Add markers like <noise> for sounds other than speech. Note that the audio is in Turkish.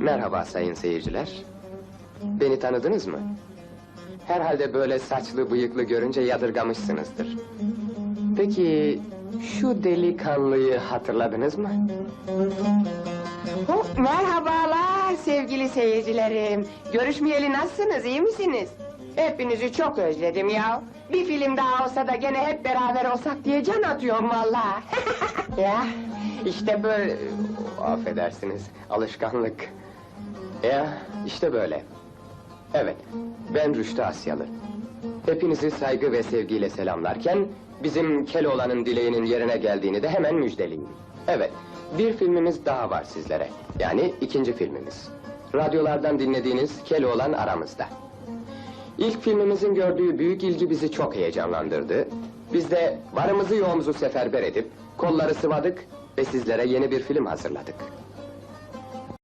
Merhaba sayın seyirciler. Beni tanıdınız mı? Herhalde böyle saçlı bıyıklı görünce yadırgamışsınızdır. Peki şu delikanlıyı hatırladınız mı? Oh, merhabalar sevgili seyircilerim. Görüşmeyeli nasılsınız, iyi misiniz? Hepinizi çok özledim ya. Bir film daha olsa da gene hep beraber olsak diye can atıyorum vallahi. <laughs> Ya işte böyle... Affedersiniz, alışkanlık. Ya işte böyle. Evet, ben Rüştü Asyalı. Hepinizi saygı ve sevgiyle selamlarken... ...bizim Keloğlan'ın dileğinin yerine geldiğini de hemen müjdeleyeyim. Evet, bir filmimiz daha var sizlere. Yani ikinci filmimiz. Radyolardan dinlediğiniz Keloğlan aramızda. İlk filmimizin gördüğü büyük ilgi bizi çok heyecanlandırdı. Biz de varımızı yoğumuzu seferber edip kolları sıvadık ve sizlere yeni bir film hazırladık.